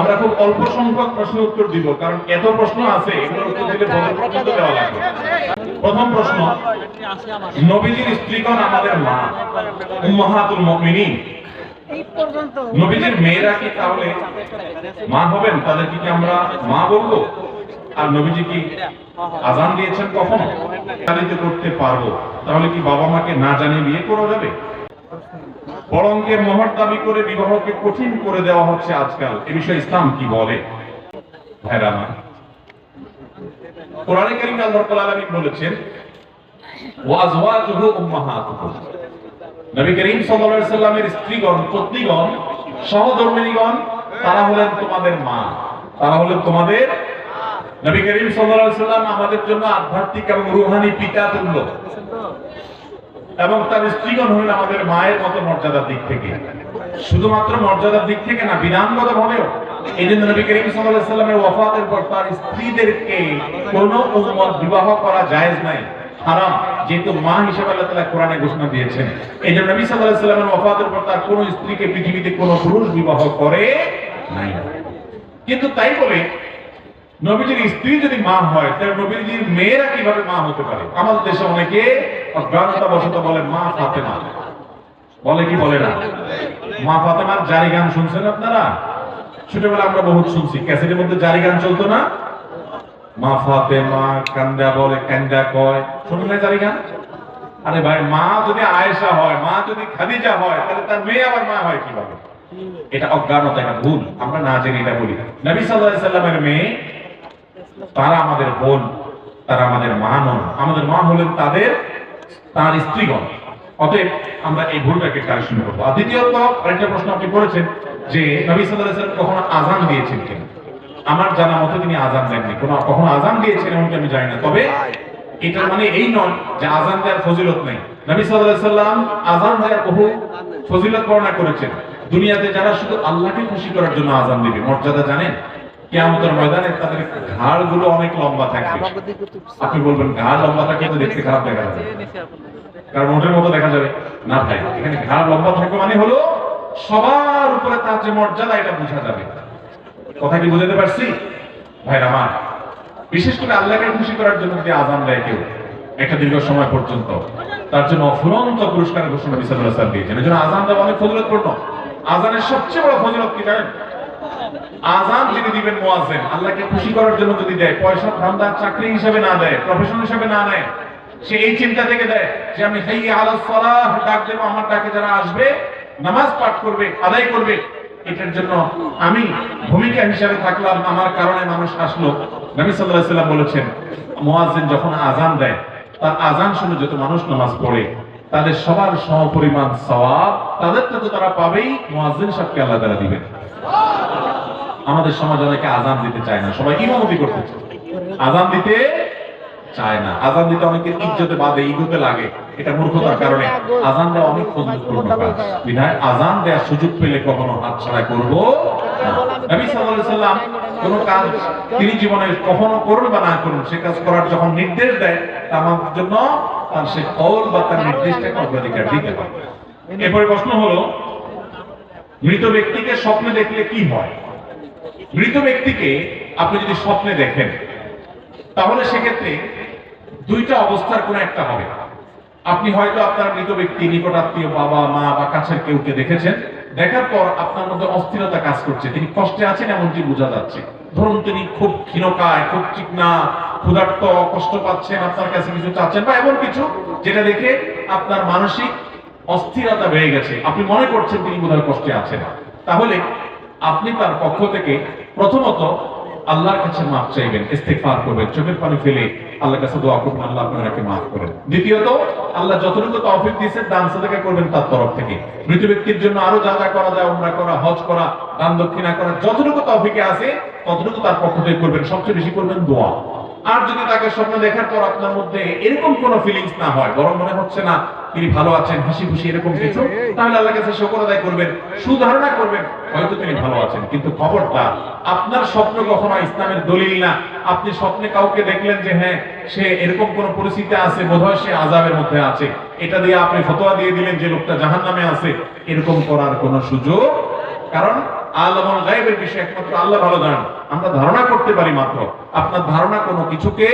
আমরা খুব অল্প সংখ্যক প্রশ্নের উত্তর দিব, কারণ এত প্রশ্ন আছে প্রথম প্রশ্ন, নবীজির স্ত্রীগণ আমাদের মা, উম্মাহাতুল মুমিনিন। নবীজির মেয়েরা কি তাহলে মা হবেন? তাদেরকে কি আমরা মা বলব? আর নবীজি কি আজান দিয়েছেন কখনো? করতে পারব। তাহলে কি বাবা মাকে না জানিয়ে বিয়ে করা যাবে? বরঙ্গের মোহর দাবি করে বিবাহকে কঠিন করে দেওয়া হচ্ছে আজকাল। এ বিষয়ে ইসলাম কি বলে? কোরআনে কারিম আল্লাহ বলেছেন নবী করিম সাল্লামের স্ত্রীগণ, পত্নীগণ তারা হলেন তোমাদের মা। তারা হলেন তোমাদের নবী করিম সাল্লাম আমাদের জন্য আধ্যাত্মিক এবং রূহানি পিতা তুল্য। এবং তার স্ত্রীগণ হলেন আমাদের মায়ের মতো মর্যাদার দিক থেকে। শুধুমাত্র মর্যাদার দিক থেকে না বিধানগত ভাবেও এই জন্য নবী করিম সাল্লামের পর তার স্ত্রীদেরকে কোনো বিবাহ করা জায়েজ নাই। হারাম, যেহেতু মা হিসেবে আল্লাহ তাআলা কোরআনে ঘোষণা দিয়েছেন। এই জন্য নবী আলাইহি সাল্লামের ওয়াফাতের পর তার কোনো স্ত্রীকে পৃথিবীতে কোনো পুরুষ বিবাহ করে নাই। কিন্তু তাই বলে নবীজির স্ত্রী যদি মা হয় তাহলে নবীজির মেয়েরা কীভাবে মা হতে পারে? আমাদের দেশে অনেকে অজ্ঞানতা বশত বলে মা ফাতেমা। বলে কি বলে না? মা ফাতেমার জারি গান শুনছেন আপনারা? ছোটবেলা আমরা বহুত শুনছি। ক্যাসেটের মধ্যে জারি গান চলতো না? মা ফাতেমা কান্দা বলে কান্দা কয়। শুনুন না জারি গান? আরে ভাই, মা যদি আয়েশা হয়, মা যদি খাদিজা হয়, তাহলে তার মেয়ে আবার মা হয় কীভাবে? এটা অজ্ঞানতা, এটা ভুল। আমরা না জেনে এটা বলি। নবী সাল্লাল্লাহু আলাইহি সাল্লামের মেয়ে তারা আমাদের বোন, তারা আমাদের মা নন আমাদের মা হলেন তাদের, তার স্ত্রীগণ। অতএব আমরা এই ভুলটাকে কারেকশন করব। আর দ্বিতীয়ত, আরেকটা প্রশ্ন আপনি করেছেন যে নবী সাল্লাম কখনো আজান দিয়েছেন কিনা? আমার জানা মতে তিনি আজান দেননি। কোনো কখনো আজান দিয়েছেন এমনকি আমি জানি না। তবে এটা মানে এই নয় যে আজান দেওয়ার ফজিলত নেই। নবী আলাইহি সাল্লাম আজান দেওয়ার বহু ফজিলত বর্ণনা করেছেন। দুনিয়াতে যারা শুধু আল্লাহকে খুশি করার জন্য আজান দিবে, মর্যাদা জানেন? কিয়ামতের ময়দানে তাদের ঘাড়গুলো অনেক লম্বা থাকবে। আপনি বলবেন ঘাড় লম্বা থাকলে তো দেখতে খারাপ দেখা যাবে। কারণ ওটার মতো দেখা যাবে। না ভাই এখানে ঘাড় লম্বা থাকবে মানে হলো সবার উপরে তার যে মর্যাদা এটা বোঝা যাবে। কথা কি বুঝাতে পারছি? ভাই আমার বিশেষ করে আল্লাহকে খুশি করার জন্য যদি আজান দেয় কেউ একটা দীর্ঘ সময় পর্যন্ত তার জন্য অফুরন্ত পুরস্কার ঘোষণা বিসাল্লাহ সাল্লাম দিয়েছেন। এই জন্য আজান দেওয়া অনেক ফজিলতপূর্ণ। আজানের সবচেয়ে বড় ফজিলত কি জানেন? আজান যিনি দিবেন মুয়াজ্জিন, আল্লাহকে খুশি করার জন্য যদি দেয়, পয়সা ধান্দা চাকরি হিসেবে না দেয় প্রফেশন হিসেবে না নেয়, সে এই চিন্তা থেকে দেয় যে আমি হাইয়া আলাস সালাহ, ডাক দেব, আমার ডাকে যারা আসবে, নামাজ পাঠ করবে, আদায় করবে, এটার জন্য আমি ভূমিকা হিসাবে থাকলাম, আমার কারণে মানুষ আসলো। নবী সাল্লাল্লাহু আলাইহি বলেছেন, মুয়াজ্জিন যখন আজান দেয়, তার আজান শুনে যত মানুষ নামাজ পড়ে, তাদের সবার সমপরিমাণ সওয়াব, তাদেরটা তো তারা পাবেই, মুয়াজ্জিন সাহেবকে আল্লাহ তাআলা দিবেন। আমাদের সমাজ অনেকে আজান দিতে চায় না। সবাই ইমামতি করতে আজান দিতে চায় না। আজান দিতে অনেকের ইজ্জতে বাদে ইগোতে লাগে। এটা মূর্খতার কারণে আজান দেওয়া অনেক ফজিলতপূর্ণ কাজ বিধায় আজান দেওয়ার সুযোগ পেলে কখনো হাতছাড়া করব না। নবী সাল্লাম কোন কাজ তিনি জীবনে কখনো করুন বা না করুন, সে কাজ করার যখন নির্দেশ দেয় তা আমাদের জন্য তার সে কল বা তার নির্দেশটাকে অগ্রাধিকার দিতে হবে এরপরে প্রশ্ন হলো, মৃত ব্যক্তিকে স্বপ্নে দেখলে কি হয়? মৃত ব্যক্তিকে আপনি যদি স্বপ্নে দেখেন, তাহলে সেক্ষেত্রে দুইটা অবস্থার কোন একটা হবে। আপনি হয়তো আপনার মৃত ব্যক্তি নিকটাত্মীয় বাবা, মা বা কাছের কেউকে দেখেছেন, দেখার পর আপনার মধ্যে অস্থিরতা কাজ করছে। তিনি কষ্টে আছেন, এমনটি বোঝা যাচ্ছে। ধরুন, তিনি খুব ক্ষীণকায়, খুব চিকনা, ক্ষুধার্ত, কষ্ট পাচ্ছেন, আপনার কাছে কিছু চাচ্ছেন বা এমন কিছু যেটা দেখে আপনার মানসিক অস্থিরতা বেড়ে গেছে। আপনি মনে করছেন তিনি বোধহয় কষ্টে আছেন। তাহলে আপনি তার পক্ষ থেকে প্রথমত, আল্লাহর কাছে মাফ চাইবেন, ইস্তেগফার করবেন, চোখের পানি ফেলে আল্লাহর কাছে দোয়া করবেন, আল্লাহ আপনাকে মাফ করেন দ্বিতীয়ত, আল্লাহ যতটুকু তৌফিক দিয়েছেন, দান সাদাকা করবেন তার তরফ থেকে। মৃত ব্যক্তির জন্য আরও যা যা করা যায়, উমরা করা, হজ করা, দান দক্ষিণা করা, যতটুকু তৌফিকে আছে, ততটুকু তার পক্ষ থেকে করবেন। সবচেয়ে বেশি করবেন দোয়া। আর যদি তাকে স্বপ্ন দেখার পর আপনার মধ্যে এরকম কোনো ফিলিংস না হয়, বরং মনে হচ্ছে না, তিনি ভালো আছেন, হাসি খুশি, এরকম কিছু তাহলে আল্লাহ কাছে শকর আদায় করবেন, সুধারণা করবেন। হয়তো তিনি ভালো আছেন, কিন্তু খবরটা আপনার স্বপ্ন কখনো ইসলামের দলিল না। আপনি স্বপ্নে কাউকে দেখলেন যে হ্যাঁ সে এরকম কোন পরিস্থিতি আছে, বোধহয় সে আজাবের মধ্যে আছে। এটা দিয়ে আপনি ফতোয়া দিয়ে দিলেন যে, লোকটা জাহান নামে আছে। এরকম করার কোনো সুযোগ কারণ আল্লাহ গায়েবের বিষয়ে একমাত্র আল্লাহ ভালো জানেন। আমরা ধারণা করতে পারি মাত্র। আপনার ধারণা কোনো কিছুকে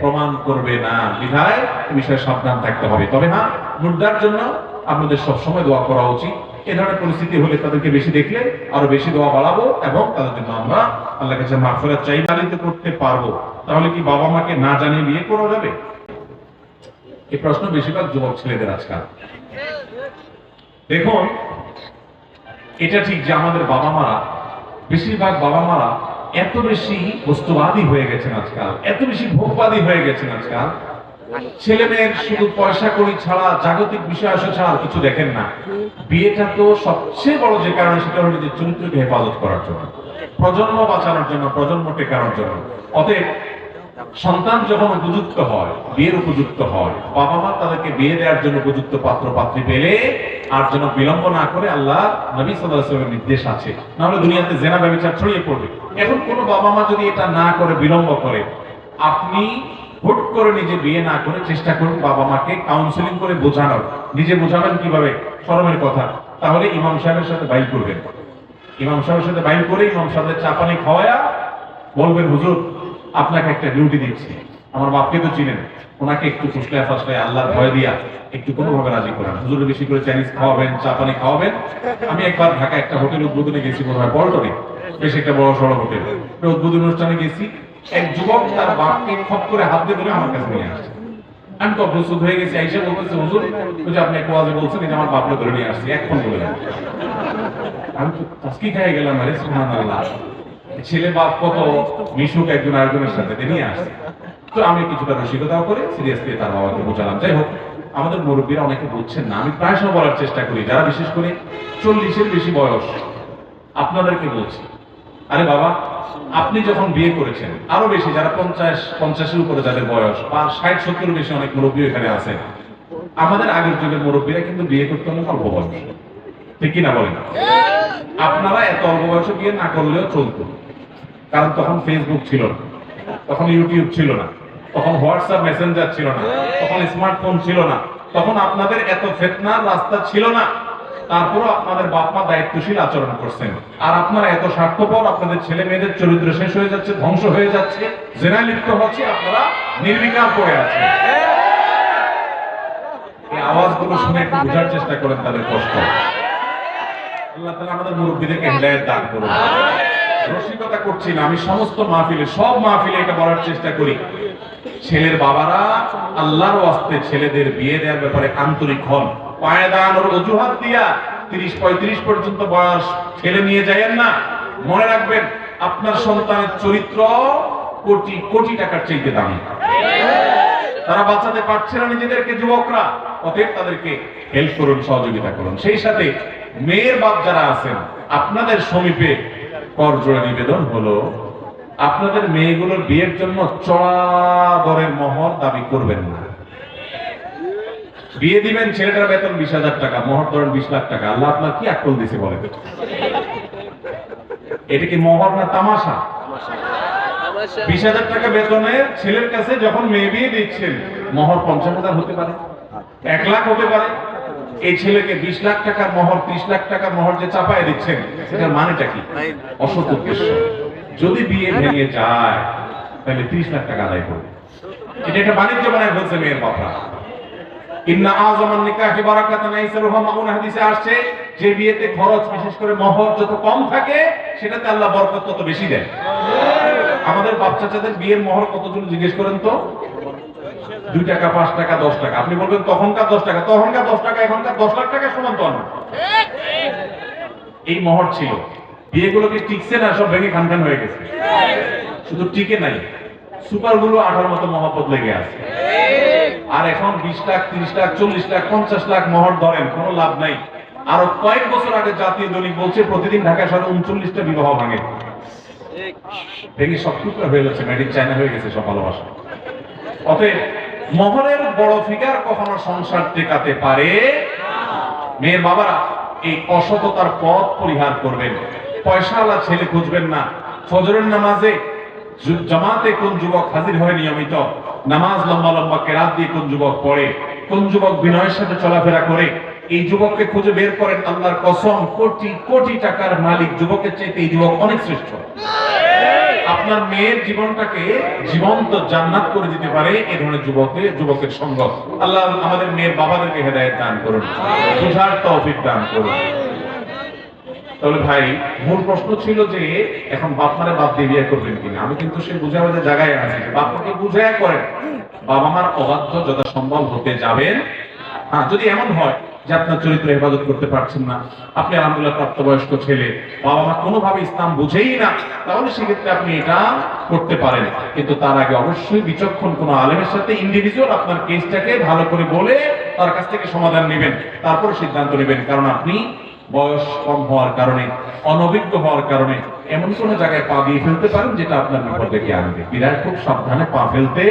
প্রমাণ করবে না। বিধায় বিষয়ে সাবধান থাকতে হবে। তবে হ্যাঁ মুদ্রার জন্য আপনাদের সবসময় দোয়া করা উচিত। এ ধরনের পরিস্থিতি হলে তাদেরকে বেশি দেখলে আরও বেশি দোয়া বাড়াবো এবং তাদের জন্য আমরা আল্লাহ কাছে মাফেরাত চাই পালিত করতে পারব। তাহলে কি বাবা মাকে না জানিয়ে বিয়ে করা যাবে? এই প্রশ্ন বেশিরভাগ যুবক ছেলেদের আজকাল। দেখুন, এটা ঠিক যে আমাদের বাবা মারা, বেশিরভাগ বাবা মারা এত বেশি বস্তুবাদী হয়ে গেছেন আজকাল, এত বেশি ভোগবাদী হয়ে গেছেন আজকাল ছেলে মেয়ের শুধু পয়সা করি ছাড়া জাগতিক বিষয় আসা ছাড়া কিছু দেখেন না। বিয়েটা তো সবচেয়ে বড় যে কারণ সেটা হলো যে চরিত্রকে হেফাজত করার জন্য, প্রজন্ম বাঁচানোর জন্য, প্রজন্ম টেকানোর জন্য। অতএব সন্তান যখন উপযুক্ত হয়, বিয়ের উপযুক্ত হয় বাবা মা তাদেরকে বিয়ে দেওয়ার জন্য উপযুক্ত পাত্র পাত্রী পেলে আর যেন বিলম্ব না করে আল্লাহ নবী সাল্লামের নির্দেশ আছে। নাহলে দুনিয়াতে জেনা ব্যবচার ছড়িয়ে পড়বে। এখন কোন বাবা মা যদি এটা না করে, বিলম্ব করে, আপনি হুট করে নিজে বিয়ে না করে চেষ্টা করুন বাবা মাকে কাউন্সিলিং করে বোঝানোর। নিজে বোঝাবেন কীভাবে? শরমের কথা। তাহলে ইমাম সাহেবের সাথে বাইল করবেন। ইমাম সাহেবের সাথে বাইল করে ইমাম সাহেবের চাপানি খাওয়ায়া বলবেন, হুজুর, আপনাকে একটা ডিউটি দিচ্ছি। আমার বাপকে তো চিনেন। ওনাকে একটু ফুসলায় ফাসলায় আল্লাহর ভয় দিয়া একটু কোনোভাবে রাজি করেন। হুজুরে বেশি করে চাইনিজ খাওয়াবেন, চা পানি খাওয়াবেন। আমি একবার ঢাকা একটা হোটেল উদ্বোধনে গেছি মনে হয় পল্টনে। বেশ একটা বড় সড়ক হোটেল। উদ্বোধন অনুষ্ঠানে গেছি। এক যুবক তার বাপকে খপ করে হাত দিয়ে ধরে আমার কাছে নিয়ে আসছে আমি তো প্রস্তুত হয়ে গেছি, আইসা বলতেছে, হুজুর যে আপনি কোয়াজে বলছেন এটা আমার বাপকে ধরে নিয়ে আসছি, এখন বলে আমি তো তাস্কি খেয়ে গেলাম, আরে সুবহানাল্লাহ। ছেলে বাপ কত মিশুক একজন আরেকজনের সাথে নিয়ে আসছে। তো আমি কিছুটা রসিকতাও করে সিরিয়াসলি তার বাবাকে বোঝালাম। যাই হোক, আমাদের মুরব্বীরা অনেকে বুঝছেন না, আমি প্রায় সময় বলার চেষ্টা করি। যারা বিশেষ করে চল্লিশের বেশি বয়স, আপনাদেরকে বলছি। আরে বাবা আপনি যখন বিয়ে করেছেন, আরও বেশি, যারা পঞ্চাশ, পঞ্চাশের উপরে যাদের বয়স, বা ষাট সত্তর বেশি অনেক মুরব্বী এখানে আছেন আমাদের আগের যুগের মুরব্বীরা কিন্তু বিয়ে করতে অনেক অল্প বয়স। ঠিক কিনা বলেন? আপনারা এত অল্প বয়সে বিয়ে না করলেও চলতো। কারণ তখন ফেসবুক ছিল না, তখন ইউটিউব ছিল না, তখন হোয়াটসঅ্যাপ মেসেঞ্জার ছিল না, তখন স্মার্টফোন ছিল না, তখন আপনাদের এত ফেতনার রাস্তা ছিল না। তারপরও আপনাদের বাপ মা দায়িত্বশীল আচরণ করছেন। আর আপনারা এত স্বার্থপর, আপনাদের ছেলে মেয়েদের চরিত্র শেষ হয়ে যাচ্ছে, ধ্বংস হয়ে যাচ্ছে, জেনায় লিপ্ত হচ্ছে, আপনারা নির্বিকার পড়ে আছেন। এই আওয়াজগুলো শুনে একটু বোঝার চেষ্টা করেন তাদের কষ্ট। আল্লাহ তাআলা আমাদের মুরব্বীদেরকে দান করুন। রসিকতা করছি না, আমি সমস্ত মাহফিলে, সব মাহফিলে এটা বলার চেষ্টা করি। ছেলের বাবারা আল্লাহর ওয়াস্তে ছেলেদের বিয়ে দেওয়ার ব্যাপারে আন্তরিক হন। ওর অজুহাত দিয়া তিরিশ পঁয়ত্রিশ পর্যন্ত বয়স ছেলে নিয়ে যায়েন না। মনে রাখবেন, আপনার সন্তানের চরিত্র কোটি কোটি টাকার চাইতে দামি। তারা বাঁচাতে পারছে না নিজেদেরকে, যুবকরা। অতএব তাদেরকে হেল্প করুন, সহযোগিতা করুন। সেই সাথে মেয়ের বাপ যারা আছেন, আপনাদের সমীপে করজোড়া নিবেদন হলো, আপনাদের মেয়েগুলোর বিয়ের জন্য চড়া দরের মহর দাবি করবেন না। বিয়ে দিবেন, ছেলেটার বেতন বিশ হাজার টাকা, মহর ধরেন বিশ লাখ টাকা। আল্লাহ আপনার কি আকল দিছে বলেন? এটা কি মহর না তামাশা? বিশ হাজার টাকা বেতনের ছেলের কাছে যখন মেয়ে বিয়ে দিচ্ছেন, মহর পঞ্চাশ হাজার হতে পারে, এক লাখ হতে পারে। এই ছেলেকে বিশ লাখ টাকার মহর ত্রিশ লাখ টাকার মহর যে চাপায় দিচ্ছেন, সেটার মানেটা কি? অসৎ উদ্দেশ্য। যদি বিয়ে ভেঙে যায়, তাহলে ত্রিশ লাখ টাকা আদায় করবে। এটা একটা বাণিজ্য বানায় ফেলছে মেয়ের বাপরা। ইন্না আযমান নিকাহি আইসারুহা মাউন হাদিসে আসছে, যে বিয়েতে খরচ, বিশেষ করে মহর যত কম থাকে, সেটাতে আল্লাহ বরকত তত বেশি দেয়। আমাদের বাচ্চা চাচাদের বিয়ের মহর কত জন জিজ্ঞেস করেন তো? দুই টাকা, পাঁচ টাকা, দশ টাকা। আপনি বলবেন, তখনকার দশ টাকা, তখনকার দশ টাকা, এখনকার দশ লাখ টাকা সমান তো এই মহর ছিল। বিয়েগুলোকে টিকছে না, সব ভেঙে খান খান হয়ে গেছে? শুধু টিকে নাই সুপারগুলো আঠার মতো মহব্বত লেগে আছে। আর এখন বিশ লাখ, তিরিশ লাখ, চল্লিশ লাখ, পঞ্চাশ লাখ মহর ধরেন, কোনো লাভ নাই। আরও কয়েক বছর আগে জাতীয় দৈনিক বলছে, প্রতিদিন ঢাকা শহরে উনচল্লিশটা বিবাহ ভাঙে। ভেঙে সব টুকরা হয়ে যাচ্ছে মেড ইন চায়না হয়ে গেছে সব ভালোবাসা। অতএব, মহরের বড় ফিগার কখনো সংসার টেকাতে পারে মেয়ের বাবারা, এই অসততার পথ পরিহার করবেন। পয়সাওয়ালা ছেলে খুঁজবেন না। ফজরের নামাজে জামাতে কোন যুবক হাজির হয় নিয়মিত? নামাজ লম্বা লম্বা কেরাত দিয়ে কোন যুবক পড়ে? কোন যুবক বিনয়ের সাথে চলাফেরা করে? এই যুবককে খুঁজে বের করেন আল্লাহর কসম, কোটি কোটি টাকার মালিক। যুবকের চাইতে এই যুবক অনেক শ্রেষ্ঠ। আপনার মেয়ের জীবনটাকে জীবন্ত জান্নাত করে দিতে পারে এই ধরনের যুবকে, যুবকের সঙ্গ। আল্লাহ আমাদের মেয়ের বাবাদেরকে হেদায়েত দান করুন। বুঝার তৌফিক দান করুন। তাহলে ভাই, মূল প্রশ্ন ছিল যে, এখন বাপ মারে বাপ দিয়ে বিয়ে করবেন কিনা? আমি কিন্তু সে বুঝাবুঝি জায়গায় আছি বাপ মাকে বুঝায় করেন। বাবা মার অবাধ্য যথাসম্ভব হতে যাবেন। হ্যাঁ যদি এমন হয় যে আপনার চরিত্র হেফাজত করতে পারছেন না, আপনি আলহামদুলিল্লাহ প্রাপ্তবয়স্ক ছেলে, বাবা মা কোনোভাবে ইসলাম বুঝেই না, তাহলে সেক্ষেত্রে আপনি এটা করতে পারেন। কিন্তু তার আগে অবশ্যই বিচক্ষণ কোনো আলেমের সাথে ইন্ডিভিজুয়াল আপনার কেসটাকে ভালো করে বলে তার কাছ থেকে সমাধান নেবেন, তারপর সিদ্ধান্ত নেবেন। কারণ আপনি বয়স কম হওয়ার কারণে, অনভিজ্ঞ হওয়ার কারণে এমন কোন জায়গায় পা দিয়ে ফেলতে পারেন যেটা আপনার বিপদ ডেকে আনবে। বিরাট খুব সাবধানে পা ফেলতে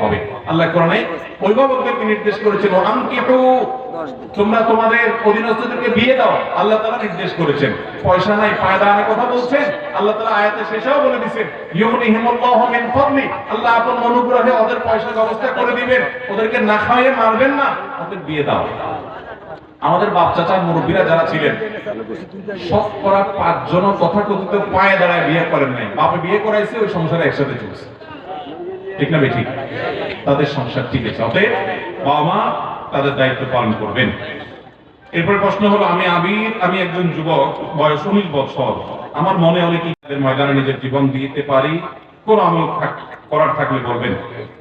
হবে। আল্লাহ কোরআনে অভিভাবকদেরকে নির্দেশ করেছিল আনকিহু তোমরা তোমাদের অধীনস্থদেরকে বিয়ে দাও। আল্লাহ তাআলা নির্দেশ করেছেন। পয়সা নাই পায়দা আনার কথা বলছেন। আল্লাহ তাআলা আয়াতে শেষেও বলে দিয়েছেন ইউনিহিমুল্লাহু মিন ফাদলি। আল্লাহ আপন অনুগ্রহে ওদের পয়সার ব্যবস্থা করে দিবেন। ওদেরকে না খাওয়িয়ে মারবেন না, ওদের বিয়ে দাও। আমাদের বাপ চাচার মুরব্বীরা যারা ছিলেন, সব করা পাঁচজন তথাকথিত পায়ে দাঁড়ায় বিয়ে করেন নাই। বাপে বিয়ে করাইছে, ওই সংসারে একসাথে চলছে। ঠিক না ঠিক তাদের সংসার ঠিক আছে। অতএব বাবা মা তাদের দায়িত্ব পালন করবেন। এরপরে প্রশ্ন হলো, আমি আবির আমি একজন যুবক, বয়স উনিশ বছর। আমার মনে হলে কি ময়দানে নিজের জীবন দিতে পারি? কোন আমল করার থাকলে বলবেন।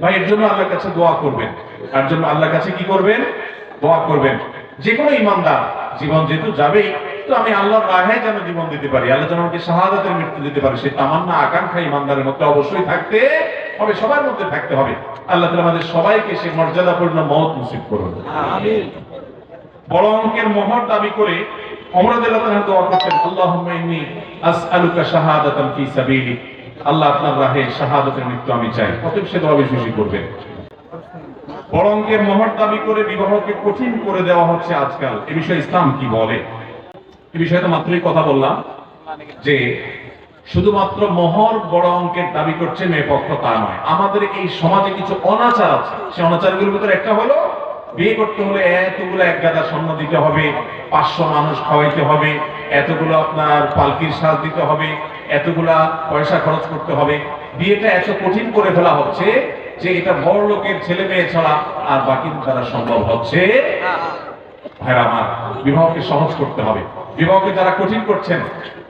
ভাই, এর জন্য আল্লাহর কাছে দোয়া করবেন। তার জন্য আল্লাহর কাছে কি করবেন? দোয়া করবেন। যে কোনো ইমানদার জীবন যেহেতু যাবেই তো আমি আল্লাহর রাহে যেন জীবন দিতে পারি। আল্লাহ যেন আমাকে শাহাদাতের মৃত্যু দিতে পারে। সেই তামান্না আকাঙ্ক্ষা ইমানদারের মধ্যে অবশ্যই থাকতে হবে সবার মধ্যে থাকতে হবে। আল্লাহ তাআলা আমাদের সবাইকে সেই মর্যাদাপূর্ণ মত নসিব করুন। বড় অঙ্কের মোহর দাবি করে দোয়া করতেন আসআলুকা শাহাদাতান ফি সাবিলিক। আল্লাহ আপনার রাহে শাহাদাতের মৃত্যু আমি চাই। অতএব সে দোয়া বেশি করবেন। বড় অঙ্কের মোহর দাবি করে বিবাহকে কঠিন করে দেওয়া হচ্ছে আজকাল। এ বিষয়ে ইসলাম কি বলে? এ বিষয়ে তো মাত্রই কথা বললাম যে শুধুমাত্র মোহর বড় অঙ্কের দাবি করছে মেয়ে পক্ষ তা নয়। আমাদের এই সমাজে কিছু অনাচার আছে। সে অনাচারগুলোর ভিতরে একটা হলো, বিয়ে করতে হলে এতগুলো এক গাদা স্বর্ণ দিতে হবে, পাঁচশো মানুষ খাওয়াইতে হবে, এতগুলো আপনার পালকির সাজ দিতে হবে, এতগুলা পয়সা খরচ করতে হবে। বিয়েটা এত কঠিন করে ফেলা হচ্ছে যে এটা বড় লোকের ছেলে মেয়ে ছাড়া আর বাকিদের দ্বারা সম্ভব হচ্ছে? ভাইরা আমার, বিবাহকে সহজ করতে হবে। বিবাহকে যারা কঠিন করছেন,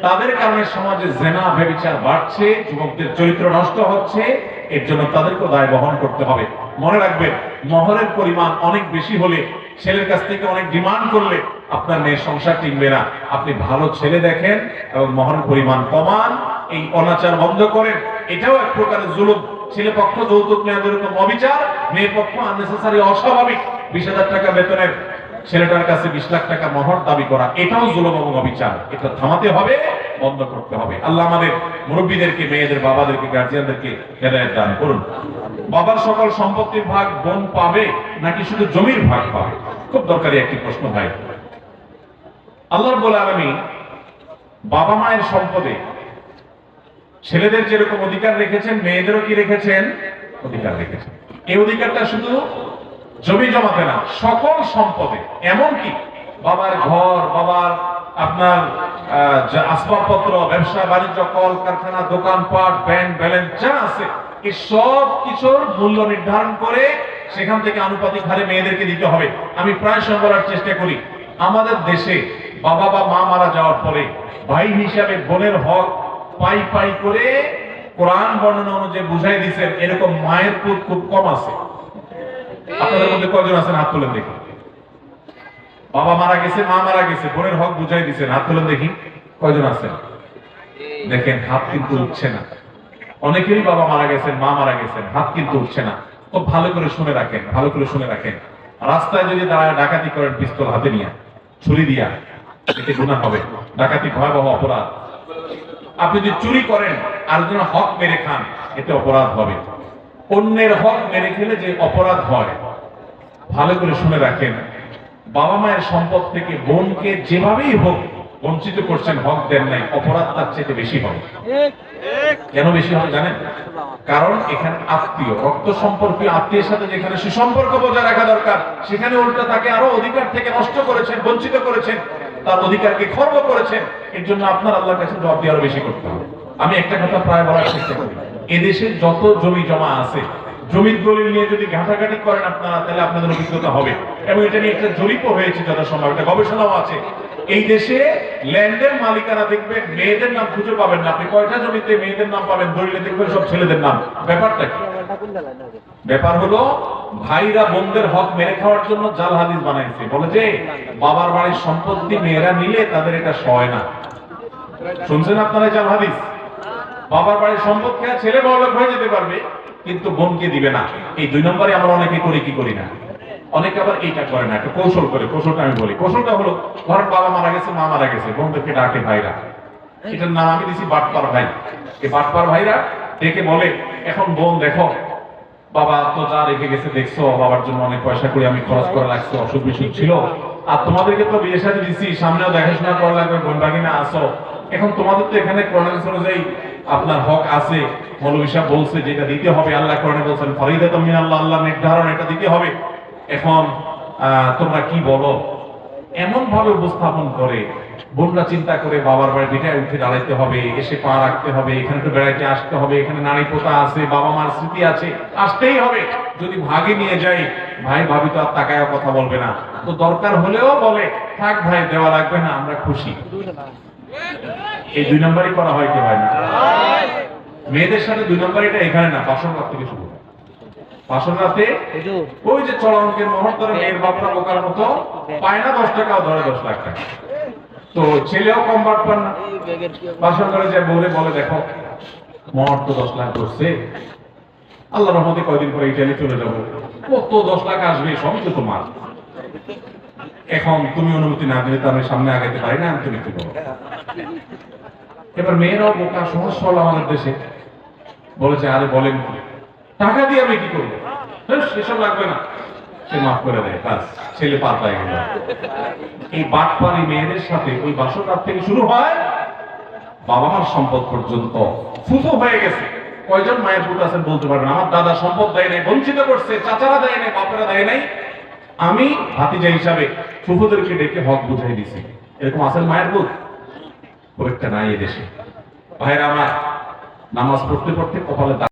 তাদের কারণে সমাজে জেনা, ব্যবিচার বাড়ছে, যুবকদের চরিত্র নষ্ট হচ্ছে, এর জন্য তাদেরকে দায় বহন করতে হবে। মনে রাখবেন মহরের পরিমাণ অনেক বেশি হলে, ছেলের কাছ থেকে অনেক ডিমান্ড করলে আপনার মেয়ের সংসার টিকবে না। আপনি ভালো ছেলে দেখেন এবং মহরের পরিমাণ কমান, এই অনাচার বন্ধ করেন। এটাও এক প্রকারের জুলুম। ছেলে পক্ষ যৌতুক নেওয়া যেরকম অবিচার, মেয়ে পক্ষ আননেসেসারি অস্বাভাবিক বিশ হাজার টাকা বেতনের ছেলেটার কাছে বিশ লাখ টাকা মহর দাবি করা, এটাও জুলুম এবং অবিচার। এটা থামাতে হবে, বন্ধ করতে হবে। আল্লাহ আমাদের মুরব্বীদেরকে, মেয়েদের বাবাদেরকে গার্জিয়ানদেরকে হেদায়ত দান করুন। বাবার সকল সম্পত্তির ভাগ বোন পাবে, নাকি শুধু জমির ভাগ পাবে? খুব দরকারি একটি প্রশ্ন ভাই। আল্লাহর বলে আলমী বাবা মায়ের সম্পদে ছেলেদের যেরকম অধিকার রেখেছেন, মেয়েদেরও কি রেখেছেন? অধিকার রেখেছেন। এই অধিকারটা শুধু জমি জমাতে না, সকল সম্পদে। এমনকি বাবার ঘর, বাবার আপনার আসবাবপত্র, ব্যবসা, বাণিজ্য কল কারখানা দোকানপাট, ব্যাংক ব্যালেন্স যা আছে, এই সব কিছুর মূল্য নির্ধারণ করে সেখান থেকে আনুপাতিক হারে মেয়েদেরকে দিতে হবে। আমি প্রায় বলার চেষ্টা করি, আমাদের দেশে বাবা বা মা মারা যাওয়ার পরে ভাই হিসাবে বোনের হক পাই পাই করে কোরআন বর্ণনা অনুযায়ী বুঝাই দিচ্ছেন এরকম মায়ের পুত খুব কম আছে। আপনাদের মধ্যে কয়জন আছেন? হাত তুলেন দেখি। বাবা মারা গেছে, মা মারা গেছে, বোনের হক বুঝাই দিচ্ছেন হাত তুলেন দেখি। কয়জন আছেন? দেখেন, হাত কিন্তু উঠছে না। অনেকেরই বাবা মারা গেছেন, মা মারা গেছেন, হাত কিন্তু উঠছে না। তো ভালো করে শুনে রাখেন, ভালো করে শুনে রাখেন। রাস্তায় যদি দাঁড়ায় ডাকাতি করেন, পিস্তল হাতে নিয়ে, ছুরি দিয়া, এতে গুণা হবে। ডাকাতি ভয়াবহ অপরাধ। আপনি যদি চুরি করেন আর যেন হক মেরে খান, এতে অপরাধ হবে। অন্যের হক মেরে খেলে যে অপরাধ হয়, ভালো করে শুনে রাখেন। বাবা মায়ের সম্পদ থেকে বোনকে যেভাবেই হোক বঞ্চিত করছেন, হক দেন নাই, অপরাধ তার চেয়ে বেশি হবে। কেন বেশি হবে জানেন? কারণ এখানে আত্মীয়, রক্ত সম্পর্কীয় আত্মীয়ের সাথে যেখানে সুসম্পর্ক বজায় রাখা দরকার, সেখানে উল্টা তাকে আরও অধিকার থেকে নষ্ট করেছেন, বঞ্চিত করেছেন, তার অধিকারকে খর্ব করেছেন। এর জন্য আপনার আল্লাহর কাছে জবাব দিয়ে আরও বেশি করতে হবে। আমি একটা কথা প্রায় বলার চেষ্টা করি। এদেশে যত জমি জমা আছে, জমির দলিল নিয়ে যদি ঘাটাঘাটি করেন আপনারা, তাহলে আপনাদের অভিজ্ঞতা হবে। এবং এটা নিয়ে একটা জরিপও হয়েছে যথাসম্ভব, একটা গবেষণাও আছে। এই দেশে ল্যান্ডের মালিকানা দেখবেন, মেয়েদের নাম খুঁজে পাবেন না। আপনি কয়টা জমিতে মেয়েদের নাম পাবেন, দলিলে দেখবেন সব ছেলেদের নাম। ব্যাপারটা কি? ব্যাপার হলো, ভাইরা বোনদের হক মেরে খাওয়ার জন্য জাল হাদিস বানাইছে। বলে যে, বাবার বাড়ির সম্পত্তি মেয়েরা নিলে তাদের এটা সয় না। শুনছেন আপনারা জাল হাদিস? বাবার বাড়ির সম্পদ খেয়ে ছেলে বড় হয়ে যেতে পারবে, কিন্তু বোনকে দিবে না। এই দুই নম্বরে আমরা অনেকে করি, কি করি না? অনেকে আবার এইটা করে না, একটা কৌশল করে। কৌশলটা আমি বলি। কৌশলটা হলো, ধরেন বাবা মারা গেছে, মা মারা গেছে, বোনদেরকে ডাকে ভাইরা। এটার নাম আমি দিছি বাটপার ভাই। এই বাটপার ভাইরা ডেকে বলে এখন বোন, দেখো, বাবা তো যা রেখে গেছে, দেখছ, বাবার জন্য অনেক পয়সা করে আমি খরচ করা লাগছে অসুখ বিসুখ ছিল। আর তোমাদেরকে তো বিয়ে সাথে দিছি, সামনেও দেখাশোনা করা লাগবে, বোন বাগিনা আসো এখন তোমাদের তো এখানে কোরআন অনুযায়ী আপনার হক আছে। মৌলভী সাহেব বলছে যেটা দিতে হবে, আল্লাহ কোরআনে বলছেন ফরিদা তুমি আল্লাহ আল্লাহ নির্ধারণ এটা দিতে হবে। এখন তোমরা কি বলো? এমন ভাবে উপস্থাপন করে বোনরা চিন্তা করে বাবার বাড়ি বিটায় উঠে দাঁড়াইতে হবে, এসে পা রাখতে হবে, এখানে তো বেড়াইতে আসতে হবে, এখানে নারী পোতা আছে, বাবা মার স্মৃতি আছে, আসতেই হবে। যদি ভাগে নিয়ে যাই, ভাই ভাবি তো আর তাকায় কথা বলবে না। তো দরকার হলেও বলে, থাক ভাই, দেওয়া লাগবে না, আমরা খুশি। এই দুই নম্বরই করা হয় কি হয় না মেয়েদের সাথে দুই নম্বর এটা এখানে না বাসন রাত থেকে শুরু। বাসন রাতে ওই যে মোহর ধরে মেয়ের বাপরা বোকার মতো পায় না দশ টাকাও, ধরে দশ লাখ টাকা। তো ছেলেও কম বাদ না। বাসন করে যে বলে বলে দেখো মোহর তো দশ লাখ ধরছে। আল্লাহ রহমতে কয়দিন পরে ইটালি চলে যাব। কত দশ লাখ আসবে সবই তো তোমার। এখন তুমি অনুমতি না দিলে তো আমি সামনে আগাইতে পারি না আমি তুমি কি করব? এবার মেয়েরাও বোকা সহজ সরল আমাদের দেশে। বলেছে আরে বলেন টাকা দিয়ে আমি কি করব? সেসব লাগবে না। সে মাফ করে দেয়, বাস, ছেলে পার পায় গেল। এই বাটপারি মেয়েদের সাথে ওই বাসর রাত থেকে শুরু হয় বাবা মার সম্পদ পর্যন্ত। ফুফু হয়ে গেছে। কয়জন মায়ের পুত আছেন বলতে পারবেন? আমার দাদা সম্পদ দেয় নাই, বঞ্চিত করছে, চাচারা দেয় নাই, বাপেরা দেয় নাই। আমি ভাতিজা হিসাবে ফুফুদেরকে ডেকে হক বুঝাই দিছি। এরকম আছেন মায়ের পুত খুব একটা নাই এদেশে ভাইরা আমার, নামাজ পড়তে পড়তে কপালে